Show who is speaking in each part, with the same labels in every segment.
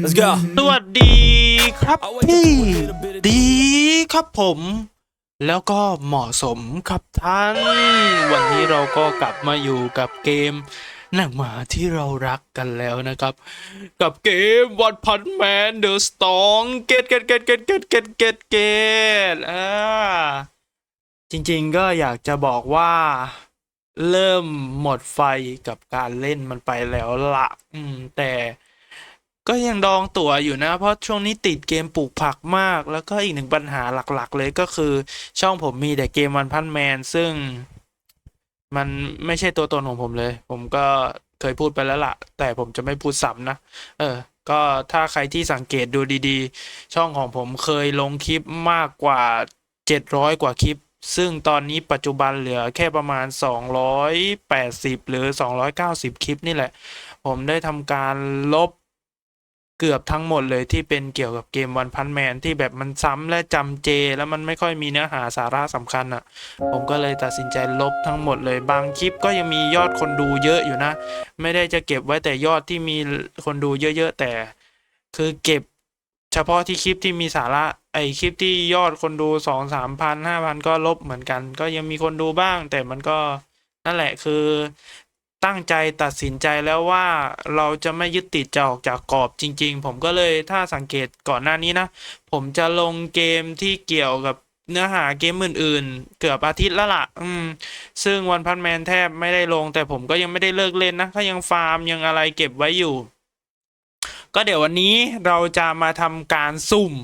Speaker 1: Let's go.
Speaker 2: สวัสดีครับพี่ดีครับผม แล้วก็เหมาะสมครับท่าน วันนี้เราก็กลับมาอยู่กับเกมหนังหมาที่เรารักกันแล้วนะครับ กับเกมวันพันแมนเดอะสตองเกตเกตเกตเกตเกตเกตเกตเกตอ่าจริงๆก็อยากจะบอกว่า เริ่มหมดไฟกับการเล่นมันไปแล้วละอืมแต่ ก็ยังดองตั๋วอยู่นะ เพราะช่วงนี้ติดเกมปลูกผักมาก แล้วก็อีกหนึ่งปัญหาหลักๆ เลยก็คือ ช่องผมมีแต่เกมวันพันแมน ซึ่งมันไม่ใช่ตัวตนของผมเลย ผมก็เคยพูดไปแล้วล่ะ แต่ผมจะไม่พูดซ้ำนะ เออ ก็ถ้าใครที่สังเกตดูดีๆ ช่องของผมเคยลงคลิปมากกว่า 700 กว่าคลิป ซึ่งตอนนี้ปัจจุบันเหลือแค่ประมาณ 280 หรือ 290 คลิปนี่แหละ ผมได้ทำการลบ เกือบทั้งหมดเลยที่เป็นเกี่ยวกับเกมวันพันแมนที่แบบมันซ้ำและจำเจ แล้วมันไม่ค่อยมีเนื้อหาสาระสำคัญอะ่ะ ผมก็เลยตัดสินใจลบทั้งหมดเลยบางคลิปก็ยังมียอดคนดูเยอะอยู่นะ ไม่ได้จะเก็บไว้แต่ยอดที่มีคนดูเยอะๆแต่ คือเก็บเฉพาะที่คลิปที่มีสาระไอคลิปที่ยอดคนดูสองสามพันห้าพันก็ลบเหมือนกัน ก็ยังมีคนดูบ้าง แต่มันก็นั่นแหละคือ ตั้งใจตัดสินใจแล้วว่าเราจะไม่ยึดติดจะออกจากกรอบจริง ๆ ผมก็เลยถ้าสังเกตก่อนหน้านี้นะ ผมจะลงเกมที่เกี่ยวกับเนื้อหาเกมอื่นๆ เกือบอาทิตย์แล้วล่ะ อืม ซึ่งวันพันแมนแทบไม่ได้ลง แต่ผมก็ยังไม่ได้เลิกเล่นนะ ก็ยังฟาร์มยังอะไรเก็บไว้อยู่ ก็เดี๋ยววันนี้เราจะมาทำการสุ่ม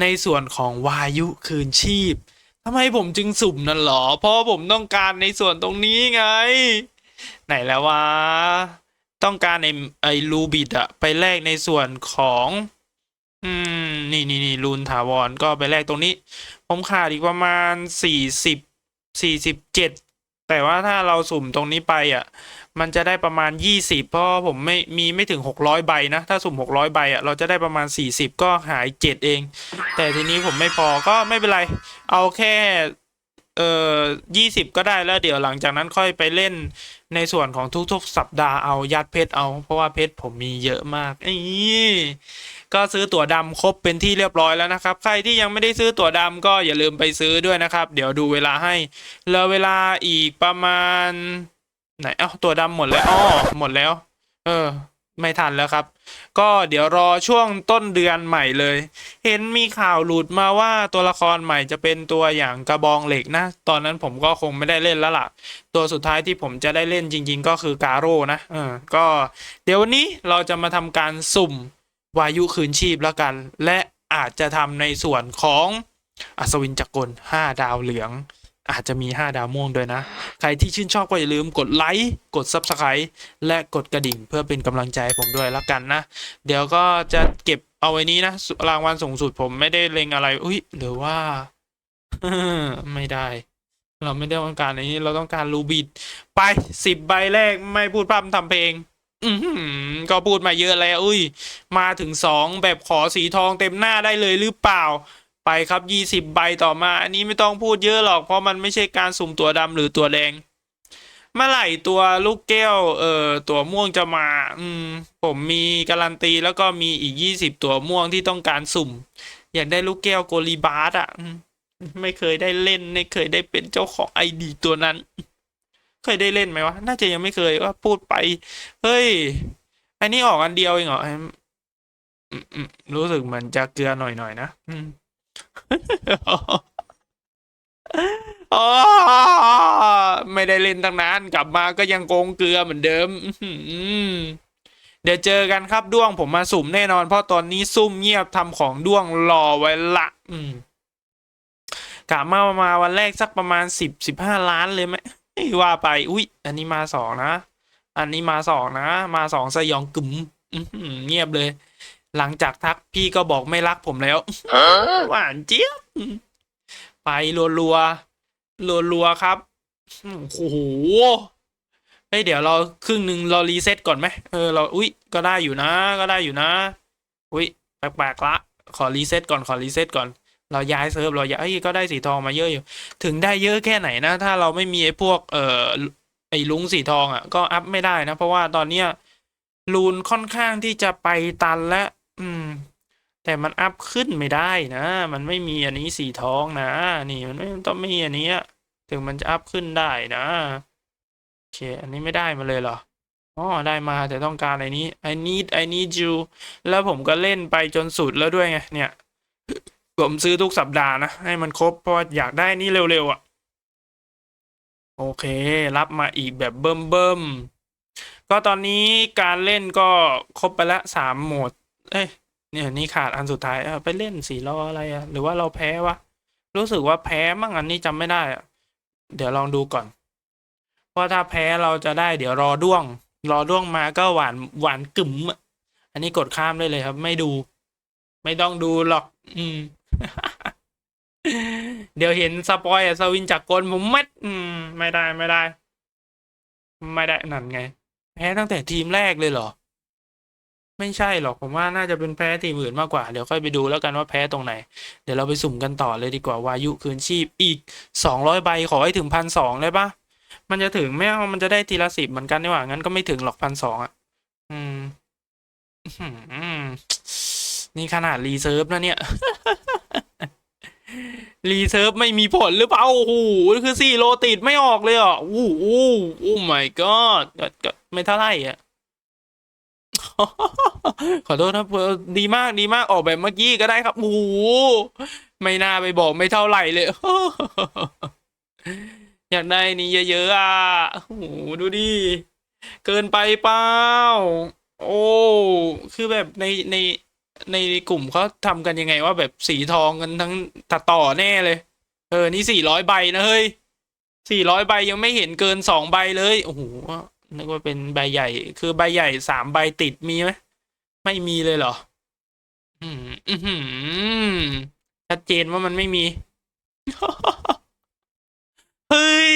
Speaker 2: ในส่วนของวายุคืนชีพทำไมผมจึงสุ่มนั่นหรอ เพราะผมต้องการในส่วนตรงนี้ไง ไหนแล้ววะ ต้องการไอ้ไอ้รูบิดอะไปแลกในส่วนของ อืม นี่นี่นี่รูนถาวรก็ไปแลกตรงนี้ ผมขาดอีกประมาณสี่สิบสี่สิบเจ็ดแต่ว่าถ้าเราสุ่มตรงนี้ไปอะ มันจะได้ประมาณยี่สิบเพราะผมไม่มีไม่ถึงหกร้อยใบนะ ถ้าสุ่มหกร้อยใบอะ เราจะได้ประมาณสี่สิบก็หายเจ็ดเอง แต่ทีนี้ผมไม่พอก็ไม่เป็นไร เอาแค่ เอ่อยี่สิบก็ได้แล้วเดี๋ยวหลังจากนั้นค่อยไปเล่นในส่วนของทุกๆ สัปดาห์เอายัดเพชรเอา เพราะว่าเพชรผมมีเยอะมากนี่ก็ซื้อตั๋วดำครบเป็นที่เรียบร้อยแล้วนะครับ ใครที่ยังไม่ได้ซื้อตั๋วดำก็อย่าลืมไปซื้อด้วยนะครับ เดี๋ยวดูเวลาให้เหลือเวลาอีกประมาณไหนเอ้าตั๋วดำหมดแล้วอ้อหมดแล้ว เออ ไม่ทันแล้วครับ ก็เดี๋ยวรอช่วงต้นเดือนใหม่เลย เห็นมีข่าวหลุดมาว่าตัวละครใหม่จะเป็นตัวอย่างกระบองเหล็กนะ ตอนนั้นผมก็คงไม่ได้เล่นแล้วล่ะ ตัวสุดท้ายที่ผมจะได้เล่นจริง ๆ ก็คือกาโร่นะเออก็เดี๋ยววันนี้เราจะมาทำการสุ่มวายุคืนชีพแล้วกัน และอาจจะทำในส่วนของอัศวินจักรกล5ดาวเหลือง อาจจะมี 5 ดาวม่วงด้วยนะ ใครที่ชื่นชอบก็อย่าลืมกดไลค์กด Subscribe และกดกระดิ่งเพื่อเป็นกำลังใจให้ผมด้วยล้วกันนะ เดี๋ยวก็จะเก็บเอาไว้นี้นะ รางวัลสูงสุดผมไม่ได้เล็งอะไร อุ้ยหรือว่า ไม่ได้ เราไม่ได้ต้องการอันนี้เราต้องการรูบิดไปสิบใบแรกไม่พูดพร่ำทำเพลงก็พูดมาเยอะแล้ว อุ้ย มาถึงสองแบบขอสีทองเต็มหน้าได้เลยหรือเปล่า ไปครับยี่สิบใบต่อมา อันนี้ไม่ต้องพูดเยอะหรอก เพราะมันไม่ใช่การสุ่มตัวดำหรือตัวแดง เมื่อไหร่ตัวลูกแก้ว เอ่อ ตัวม่วงจะมา อืม ผมมีการันตีแล้วก็มีอีกยี่สิบตัวม่วงที่ต้องการสุ่ม อยากได้ลูกแก้วโกลีบาร์ดอะไม่เคยได้เล่น ไม่เคยได้เป็นเจ้าของไอดีตัวนั้น เคยได้เล่นไหมวะ น่าจะยังไม่เคยว่าพูดไป เฮ้ย อันนี้ออกอันเดียวเองเหรอรู้สึกเหมือนจะเกลือหน่อยๆนะ อืม อ๋อไม่ได้เล่นตั้งนาน กลับมาก็ยังโกงเกลือเหมือนเดิมเดี๋ยวเจอกันครับด้วงผมมาสุ่มแน่นอน เพราะตอนนี้ซุ่มเงียบทำของด้วงรอไว้ละอืมกะมามาวันแรกสักประมาณสิบสิบห้าล้านเลยไหมว่าไป อุ๊ยอันนี้มาสองนะ อันนี้มาสองนะ มาสองสยองกึ๋มเงียบเลย หลังจากทักพี่ก็บอกไม่รักผมแล้วหวานเจี๊ยบไปรัวรัวรัวรัวๆครับโอ้โหเฮ้ยเดี๋ยวเราครึ่งหนึ่งเรารีเซ็ตก่อนไหมเออเราอุ้ยก็ได้อยู่นะ ก็ได้อยู่นะ อุ้ยแปลกๆละ ขอรีเซ็ตก่อนขอรีเซ็ตก่อน เราย้ายเซิร์ฟเราย้ายเอ้ยก็ได้สีทองมาเยอะอยู่ ถึงได้เยอะแค่ไหนนะ ถ้าเราไม่มีไอ้พวกเอ่อไอ้ลุงสีทองอะก็อัพไม่ได้นะ เพราะว่าตอนเนี้ยรูนค่อนข้างที่จะไปตันและ อืม แต่มันอัพขึ้นไม่ได้นะ มันไม่มีอันนี้สีทองนะ นี่มันไม่ต้องมีอันนี้ถึงมันจะอัพขึ้นได้นะโอเค อันนี้ไม่ได้มาเลยเหรออ๋อได้มาแต่ต้องการไอ้นี้ I need I need you แล้วผมก็เล่นไปจนสุดแล้วด้วยไง เนี่ย ผมซื้อทุกสัปดาห์นะ ให้มันครบเพราะาอยากได้นี่เร็วๆอะ โอเค รับมาอีกแบบเบิ่มๆก็ตอนนี้การเล่นก็ครบไปละสามโหมด เอ้ยเนี่ยนี่ขาดอันสุดท้ายไปเล่นสีล้ออะไรอะหรือว่าเราแพ้วะรู้สึกว่าแพ้มั่งอันนี้จำไม่ได้อะเดี๋ยวลองดูก่อน เพราะถ้าแพ้เราจะได้ เดี๋ยวรอด้วง รอด้วงมาก็หวานหวานกึ๋มอะอันนี้กดข้ามได้เลยครับ ไม่ดู ไม่ต้องดูหรอก อืม เดี๋ยวเห็นสปอยอะสวินจากกลผมม็ดอืม ไม่ได้ไม่ได้ ไม่ได้นั่นไง แพ้ตั้งแต่ทีมแรกเลยเหรอ ไม่ใช่หรอกผมว่าน่าจะเป็นแพ้ทีมอื่นมากกว่า เดี๋ยวค่อยไปดูแล้วกันว่าแพ้ตรงไหน เดี๋ยวเราไปสุ่มกันต่อเลยดีกว่าวายุคืนชีพอีกสองร้อยใบขอให้ถึงพันสองเลยปะมันจะถึงไหมเอามันจะได้ทีละสิบเหมือนกันนี่หว่างั้นก็ไม่ถึงหรอกพันสองอะ อืมนี่ขนาดรีเซิร์ฟนะเนี่ยรีเซิร์ฟไม่มีผลหรือเปล่าโอ้โหคือสี่โลติดไม่ออกเลยอะโอ้โหโอ้ my god ก็ก็ไม่เท่าไหร่อะ ขอโทษนะเออดีมากดีมากออกแบบเมื่อกี้ก็ได้ครับโอ้โหไม่น่าไปบอกไม่เท่าไหร่เลย อยากได้นี่เยอะๆอะโอ้โหดูดิเกินไปเปล่าโอ้คือแบบในในในกลุ่มเขาทำกันยังไงว่าแบบสีทองกันทั้งตัดต่อแน่เลย เออ นี่สี่ร้อยใบนะเฮ้ยสี่ร้อยใบยังไม่เห็นเกินสองใบเลย โอ้โหนึกว่าเป็นใบใหญ่ คือใบใหญ่สามใบติดมีไหม ไม่มีเลยเหรอ อืมอือหือชัดเจนว่ามันไม่มี เฮ้ย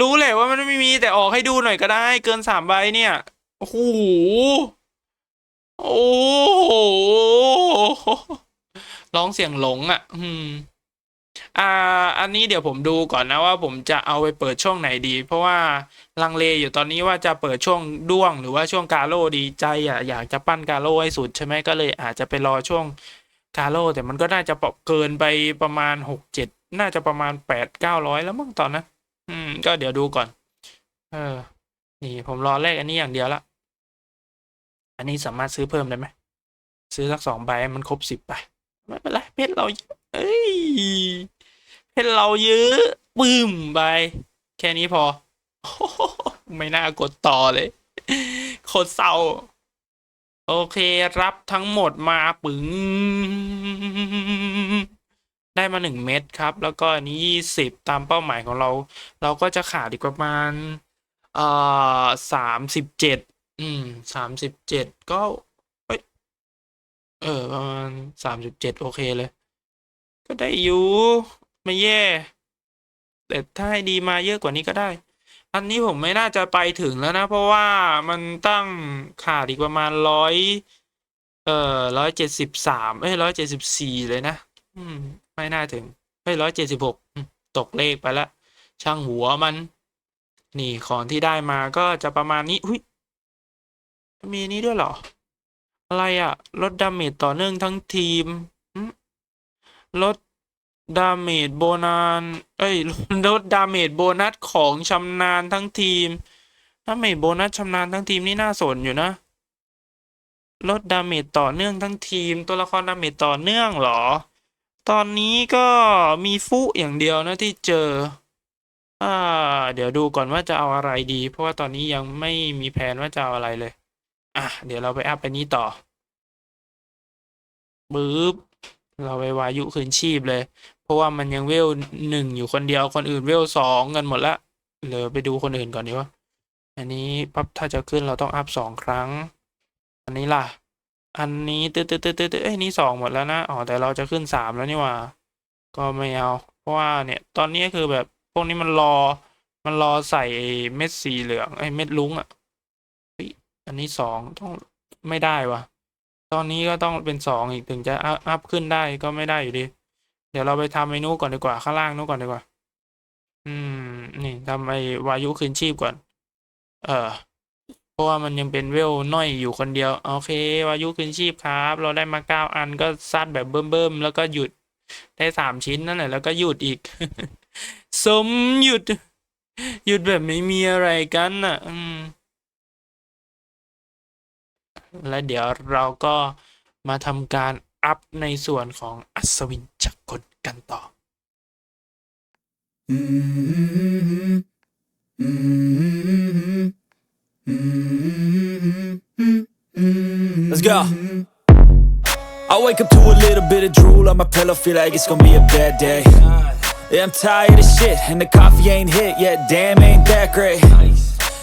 Speaker 2: รู้แหละว่ามันไม่มีแต่ออกให้ดูหน่อยก็ได้ เกินสามใบเนี่ย โอ้โห โอ้โหร้องเสียงหลงอะ อืม อ่าอันนี้เดี๋ยวผมดูก่อนนะว่าผมจะเอาไปเปิดช่วงไหนดี เพราะว่าลังเลอยู่ตอนนี้ว่าจะเปิดช่วงด้วงหรือว่าช่วงกาโร่ดีใจอะอยากจะปั้นกาโร่ให้สุดใช่ไหมก็เลยอาจจะไปรอช่วงกาโร่แต่มันก็น่าจะปรับเกินไปประมาณหกเจ็ดน่าจะประมาณแปดเก้าร้อยแล้วมั้งตอนนั้นอืม ก็เดี๋ยวดูก่อน เออ นี่ผมรอแลกอันนี้อย่างเดียวละอันนี้สามารถซื้อเพิ่มได้ไหมซื้อสักสองใบมันครบสิบไปไม่เป็นไรเพชรเราเอ้ย เพชรเราเยอะปึ้มไป แค่นี้พอ ไม่น่ากดต่อเลย โคตรเศร้า โอเครับทั้งหมดมาปึ๋งได้มาหนึ่งเม็ดครับ แล้วก็อันนี้ยี่สิบตามเป้าหมายของเรา เราก็จะขาดอีกประมาณ เอ่อสามสิบเจ็ดอืมสามสิบเจ็ดก็เอ้ยเออประมาณสามสิบเจ็ดโอเคเลย ก็ได้อยู่ไม่แย่ แต่ถ้าให้ดีมาเยอะกว่านี้ก็ได้ อันนี้ผมไม่น่าจะไปถึงแล้วนะ เพราะว่ามันตั้งขาดอีกประมาณร้อยเอ่อร้อยเจ็ดสิบสามเอ้ยร้อยเจ็ดสิบสี่เลยนะ อืม ไม่น่าถึงเฮ้ยร้อยเจ็ดสิบหกตกเลขไปละ ช่างหัวมัน นี่ของที่ได้มาก็จะประมาณนี้อุ้ยมีนี้ด้วยเหรอ อะไรอะลดดาเมจต่อเนื่องทั้งทีม ลดดาเมจโบนัสเอ้ยลดดาเมจโบนัสของชำนาญทั้งทีมดาเมจโบนัสชำนาญทั้งทีมนี่น่าสนอยู่นะ ลดดาเมจต่อเนื่องทั้งทีม ตัวละครดาเมจต่อเนื่องเหรอ ตอนนี้ก็มีฟุอย่างเดียวนะที่เจออ่าเดี๋ยวดูก่อนว่าจะเอาอะไรดี เพราะว่าตอนนี้ยังไม่มีแผนว่าจะเอาอะไรเลย อะเดี๋ยวเราไปอัพไปนี้ต่อปึ๊บ เราไปวายุคืนชีพเลย เพราะว่ามันยังเวลหนึ่งอยู่คนเดียวคนอื่นเวลสองกันหมดละเหลือไปดูคนอื่นก่อนดีวะอันนี้ปั๊บถ้าจะขึ้นเราต้องอัพสองครั้ง อันนี้ล่ะ อันนี้ตืดตืดตืดตืดเอ้ยนี่สองหมดแล้วนะอ๋อแต่เราจะขึ้นสามแล้วนี่ว่า ก็ไม่เอาเพราะว่าเนี่ยตอนนี้คือแบบพวกนี้มันรอมันรอใส่เม็ดสีเหลืองไอ้เม็ดลุ้งอะอันนี้สองต้องไม่ได้วะ ตอนนี้ก็ต้องเป็นสองอีกถึงจะอัพขึ้นได้ก็ไม่ได้อยู่ดี เดี๋ยวเราไปทำเมนูก่อนดีกว่าข้างล่างนู้นก่อนดีกว่า อืม นี่ทำไอ้วายุคืนชีพก่อน เออโอราะว่ามันยังเป็นเวลน้อยอยู่คนเดียว โอเควายุคืนชีพครับ เราได้มาเก้าอันก็ซัดแบบเบิ่มๆแล้วก็หยุดได้สามชิ้นนั่นแหละแล้วก็หยุดอีก สมหยุด หยุดแบบไม่มีอะไรกันน่ะ อืม และเดี๋ยวเราก็มาทำการอัพในส่วนของอัศวินจักรกลกันต่อ
Speaker 1: Let's go. I wake up to a little bit of drool on my pillow, feel like it's gonna be a bad day. Yeah, I'm tired of shit, and the coffee ain't hit yet, damn, ain't that great.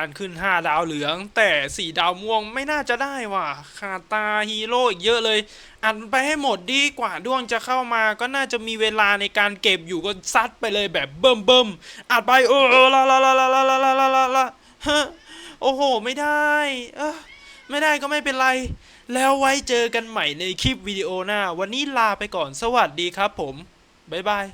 Speaker 2: การขึ้น 5 ดาวเหลือง แต่ 4 ดาวม่วงไม่น่าจะได้ว่ะขาดตาฮีโร่อีกเยอะเลย อัดไปให้หมดดีกว่าด้วงจะเข้ามา ก็น่าจะมีเวลาในการเก็บอยู่ก็ซัดไปเลยแบบเบิ่มเบิ่มอัดไปเออละละละละละละละละละละฮะโอ้โห ไม่ได้เออไม่ได้ก็ไม่เป็นไร แล้วไว้เจอกันใหม่ในคลิปวิดีโอหน้า วันนี้ลาไปก่อนสวัสดีครับผมบ๊ายบาย